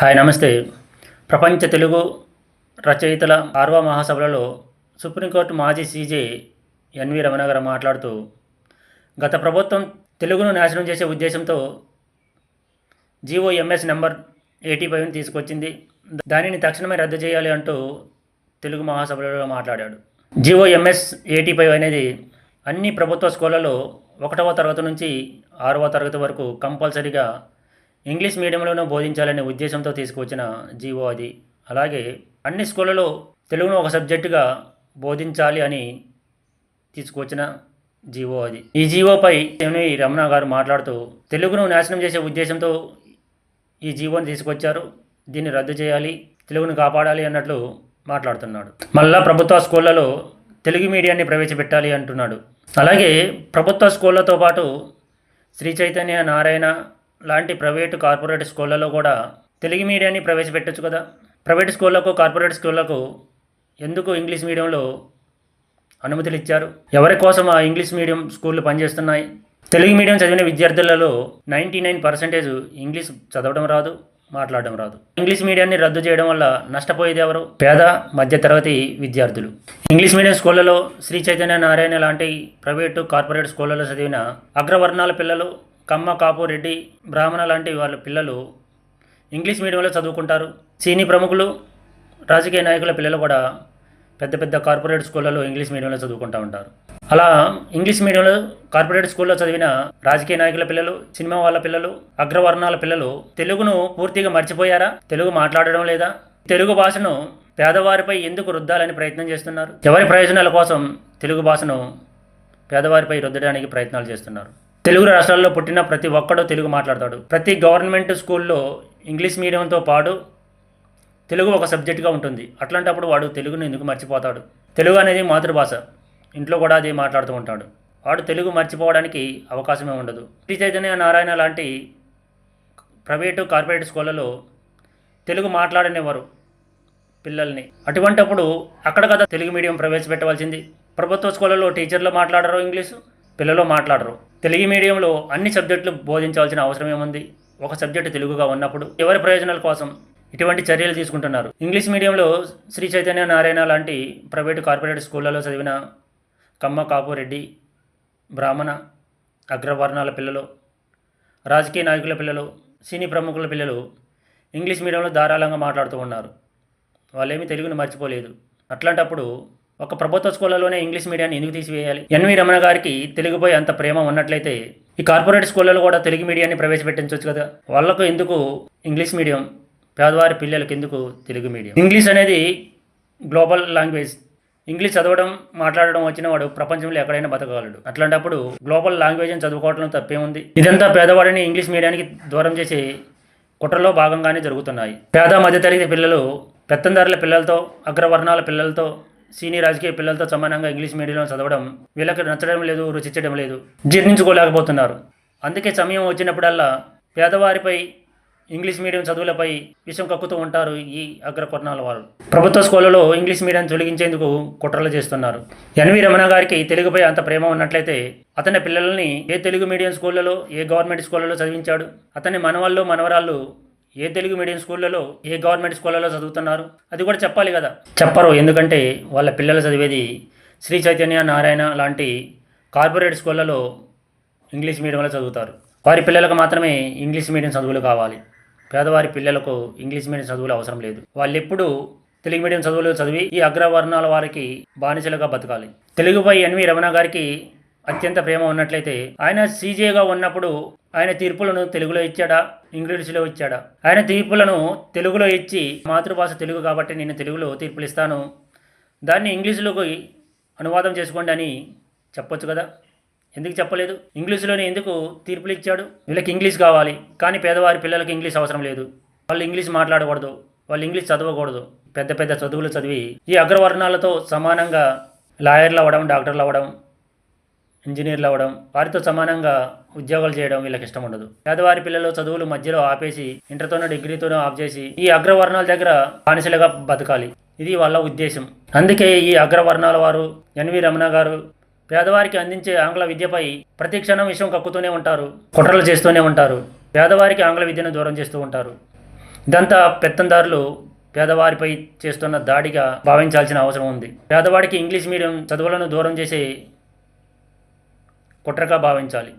Hi నమస్తే. ప్రపంచ తెలుగు రచయితల ఆర్వ మహాసభలలో సుప్రీంకోర్టు మాజీ సీజే ఎన్వి రమణ గారు మాట్లాడుతూ గత ప్రభుత్వం తెలుగును నాశనం చేసే ఉద్దేశంతో జీఓఎంఎస్ నెంబర్ ఎయిటీ ఫైవ్ని తీసుకొచ్చింది. దానిని తక్షణమే రద్దు చేయాలి అంటూ తెలుగు మహాసభలలో మాట్లాడాడు. జీఓఎంఎస్ ఎయిటీ ఫైవ్ అనేది అన్ని ప్రభుత్వ స్కూళ్ళలో ఒకటవ తరగతి నుంచి ఆరవ తరగతి వరకు కంపల్సరీగా ఇంగ్లీష్ మీడియంలోనూ బోధించాలనే ఉద్దేశంతో తీసుకువచ్చిన జీవో అది. అలాగే అన్ని స్కూళ్ళలో తెలుగును ఒక సబ్జెక్టుగా బోధించాలి అని తీసుకువచ్చిన జీవో అది. ఈ జీవోపై ఎన్వి రమణ గారు మాట్లాడుతూ తెలుగును నాశనం చేసే ఉద్దేశంతో ఈ జీవోని తీసుకొచ్చారు. దీన్ని రద్దు చేయాలి తెలుగును కాపాడాలి అన్నట్లు మాట్లాడుతున్నాడు. మళ్ళా ప్రభుత్వ స్కూళ్ళలో తెలుగు మీడియాన్ని ప్రవేశపెట్టాలి అంటున్నాడు. అలాగే ప్రభుత్వ స్కూళ్ళతో పాటు శ్రీ చైతన్య నారాయణ లాంటి ప్రైవేటు కార్పొరేట్ స్కూళ్ళలో కూడా తెలుగు మీడియాన్ని ప్రవేశపెట్టచ్చు కదా? ప్రైవేట్ స్కూళ్ళకు కార్పొరేట్ స్కూళ్ళకు ఎందుకు ఇంగ్లీష్ మీడియంలో అనుమతులు ఇచ్చారు ఎవరి కోసం ఆ ఇంగ్లీష్ మీడియం స్కూళ్ళు పనిచేస్తున్నాయి? తెలుగు మీడియం చదివిన విద్యార్థులలో నైంటీ నైన్ పర్సెంటేజ్ ఇంగ్లీష్ చదవడం రాదు మాట్లాడడం రాదు. ఇంగ్లీష్ మీడియాన్ని రద్దు చేయడం వల్ల నష్టపోయేది ఎవరు? పేద మధ్యతరగతి విద్యార్థులు. ఇంగ్లీష్ మీడియం స్కూళ్ళలో శ్రీ చైతన్య నారాయణ లాంటి ప్రైవేటు కార్పొరేట్ స్కూళ్ళలో చదివిన అగ్రవర్ణాల పిల్లలు కమ్మ కాపు రెడ్డి బ్రాహ్మణ లాంటి వాళ్ళ పిల్లలు ఇంగ్లీష్ మీడియంలో చదువుకుంటారు. చీనీ ప్రముఖులు రాజకీయ నాయకుల పిల్లలు కూడా పెద్ద పెద్ద కార్పొరేట్ స్కూళ్ళలో ఇంగ్లీష్ మీడియంలో చదువుకుంటూ ఉంటారు. అలా ఇంగ్లీష్ మీడియంలో కార్పొరేట్ స్కూల్లో చదివిన రాజకీయ నాయకుల పిల్లలు సినిమా వాళ్ళ పిల్లలు అగ్రవర్ణాల పిల్లలు తెలుగును పూర్తిగా మర్చిపోయారా? తెలుగు మాట్లాడడం లేదా? తెలుగు భాషను పేదవారిపై ఎందుకు రుద్దాలని ప్రయత్నం చేస్తున్నారు? ఎవరి ప్రయోజనాల కోసం తెలుగు భాషను పేదవారిపై రుద్దడానికి ప్రయత్నాలు చేస్తున్నారు? తెలుగు రాష్ట్రాల్లో పుట్టిన ప్రతి ఒక్కడూ తెలుగు మాట్లాడతాడు. ప్రతి గవర్నమెంట్ స్కూల్లో ఇంగ్లీష్ మీడియంతో పాటు తెలుగు ఒక సబ్జెక్టుగా ఉంటుంది. అట్లాంటప్పుడు వాడు తెలుగును ఎందుకు మర్చిపోతాడు? తెలుగు అనేది మాతృభాష. ఇంట్లో కూడా అది మాట్లాడుతూ ఉంటాడు. వాడు తెలుగు మర్చిపోవడానికి అవకాశమే ఉండదు. శ్రీ చైతన్య నారాయణ లాంటి ప్రైవేటు కార్పొరేట్ స్కూళ్ళలో తెలుగు మాట్లాడనివ్వరు పిల్లల్ని. అటువంటప్పుడు అక్కడ కదా తెలుగు మీడియం ప్రవేశపెట్టవలసింది. ప్రభుత్వ స్కూళ్ళలో టీచర్లు మాట్లాడరు ఇంగ్లీషు. పిల్లలు మాట్లాడరు. తెలుగు మీడియంలో అన్ని సబ్జెక్టులు బోధించవలసిన అవసరం ఏముంది? ఒక సబ్జెక్టు తెలుగుగా ఉన్నప్పుడు ఎవరి ప్రయోజనాల కోసం ఇటువంటి చర్యలు తీసుకుంటున్నారు? ఇంగ్లీష్ మీడియంలో శ్రీ చైతన్య నారాయణ లాంటి ప్రైవేటు కార్పొరేట్ స్కూళ్ళలో చదివిన కమ్మ కాపు రెడ్డి బ్రాహ్మణ అగ్రవర్ణాల పిల్లలు రాజకీయ నాయకుల పిల్లలు సినీ ప్రముఖుల పిల్లలు ఇంగ్లీష్ మీడియంలో ధారాళంగా మాట్లాడుతూ ఉన్నారు. వాళ్ళేమీ తెలుగుని మర్చిపోలేదు. అట్లాంటప్పుడు ఒక ప్రభుత్వ స్కూళ్ళలోనే ఇంగ్లీష్ మీడియాన్ని ఎందుకు తీసివేయాలి? ఎన్వి రమణ గారికి తెలుగుపై అంత ప్రేమ ఉన్నట్లయితే ఈ కార్పొరేట్ స్కూళ్ళలో కూడా తెలుగు మీడియాన్ని ప్రవేశపెట్టించవచ్చు కదా? వాళ్ళకు ఎందుకు ఇంగ్లీష్ మీడియం? పేదవారి పిల్లలకు ఎందుకు తెలుగు మీడియం? ఇంగ్లీష్ అనేది గ్లోబల్ లాంగ్వేజ్. ఇంగ్లీష్ చదవడం మాట్లాడడం వచ్చిన వాడు ప్రపంచంలో ఎక్కడైనా బతకగలడు. అట్లాంటప్పుడు గ్లోబల్ లాంగ్వేజ్ అని చదువుకోవడం ఉంది ఇదంతా పేదవాడిని ఇంగ్లీష్ మీడియానికి దూరం చేసే కుట్రలో భాగంగానే జరుగుతున్నాయి. పేద మధ్యతరగతి పిల్లలు పెత్తందారుల పిల్లలతో అగ్రవర్ణాల పిల్లలతో సీనియర్ రాజకీయ పిల్లలతో సమానంగా ఇంగ్లీష్ మీడియంలో చదవడం వీళ్ళకి నచ్చడం లేదు రుచించడం లేదు. జీర్ణించుకోలేకపోతున్నారు అందుకే సమయం వచ్చినప్పుడల్లా పేదవారిపై ఇంగ్లీష్ మీడియం చదువులపై విషం కక్కుతూ ఉంటారు ఈ అగ్రకొరణాల వారు. ప్రభుత్వ స్కూళ్ళలో ఇంగ్లీష్ మీడియం తొలగించేందుకు కుట్రలు చేస్తున్నారు. ఎన్వి రమణ గారికి తెలుగుపై అంత ప్రేమ ఉన్నట్లయితే అతని పిల్లల్ని ఏ తెలుగు మీడియం స్కూళ్ళలో ఏ గవర్నమెంట్ స్కూళ్ళలో చదివించాడు? అతని మనవాళ్ళు మనవరాళ్ళు ఏ తెలుగు మీడియం స్కూళ్ళలో ఏ గవర్నమెంట్ స్కూళ్ళలో చదువుతున్నారు? అది కూడా చెప్పాలి కదా. చెప్పరు ఎందుకంటే వాళ్ళ పిల్లలు చదివేది శ్రీ చైతన్య నారాయణ లాంటి కార్పొరేట్ స్కూళ్ళలో ఇంగ్లీష్ మీడియంలో చదువుతారు. వారి పిల్లలకు మాత్రమే ఇంగ్లీష్ మీడియం చదువులు కావాలి. పేదవారి పిల్లలకు ఇంగ్లీష్ మీడియం చదువులు అవసరం లేదు. వాళ్ళు ఎప్పుడు తెలుగు మీడియం చదువులు చదివి ఈ అగ్రవర్ణాల వారికి బానిసలుగా బతకాలి. తెలుగుపై ఎన్వి రమణ గారికి అత్యంత ప్రేమ ఉన్నట్లయితే ఆయన సీజేగా ఉన్నప్పుడు ఆయన తీర్పులను తెలుగులో ఇచ్చాడా? ఇంగ్లీష్లో ఇచ్చాడా? ఆయన తీర్పులను తెలుగులో ఇచ్చి మాతృభాష తెలుగు కాబట్టి నేను తెలుగులో తీర్పులు ఇస్తాను దాన్ని ఇంగ్లీషులోకి అనువాదం చేసుకోండి అని చెప్పొచ్చు కదా? ఎందుకు చెప్పలేదు? ఇంగ్లీష్లోనే ఎందుకు తీర్పులు ఇచ్చాడు వీళ్ళకి ఇంగ్లీష్ కావాలి కానీ పేదవారి పిల్లలకి ఇంగ్లీష్ అవసరం లేదు. వాళ్ళు ఇంగ్లీష్ మాట్లాడకూడదు వాళ్ళు ఇంగ్లీష్ చదవకూడదు. పెద్ద పెద్ద చదువులు చదివి ఈ అగ్రవర్ణాలతో సమానంగా లాయర్లు అవ్వడం డాక్టర్లు అవ్వడం ఇంజనీర్లు అవ్వడం వారితో సమానంగా ఉద్యోగాలు చేయడం వీళ్ళకి ఇష్టం ఉండదు పేదవారి పిల్లలు చదువులు మధ్యలో ఆపేసి ఇంటర్తోనో డిగ్రీతోనో ఆఫ్ చేసి ఈ అగ్రవర్ణాల దగ్గర బానిసలుగా బతకాలి. ఇది వాళ్ళ ఉద్దేశం. అందుకే ఈ అగ్రవర్ణాల వారు ఎన్వి రమణ గారు పేదవారికి అందించే ఆంగ్ల విద్యపై ప్రతి క్షణం విషయం కక్కుతూనే ఉంటారు కుట్రలు చేస్తూనే ఉంటారు పేదవారికి ఆంగ్ల విద్యను దూరం చేస్తూ ఉంటారు. ఇదంతా పెత్తందారులు పేదవారిపై చేస్తున్న దాడిగా భావించాల్సిన అవసరం ఉంది. పేదవాడికి ఇంగ్లీష్ మీడియం చదువులను దూరం చేసే కుట్రగా భావించాలి.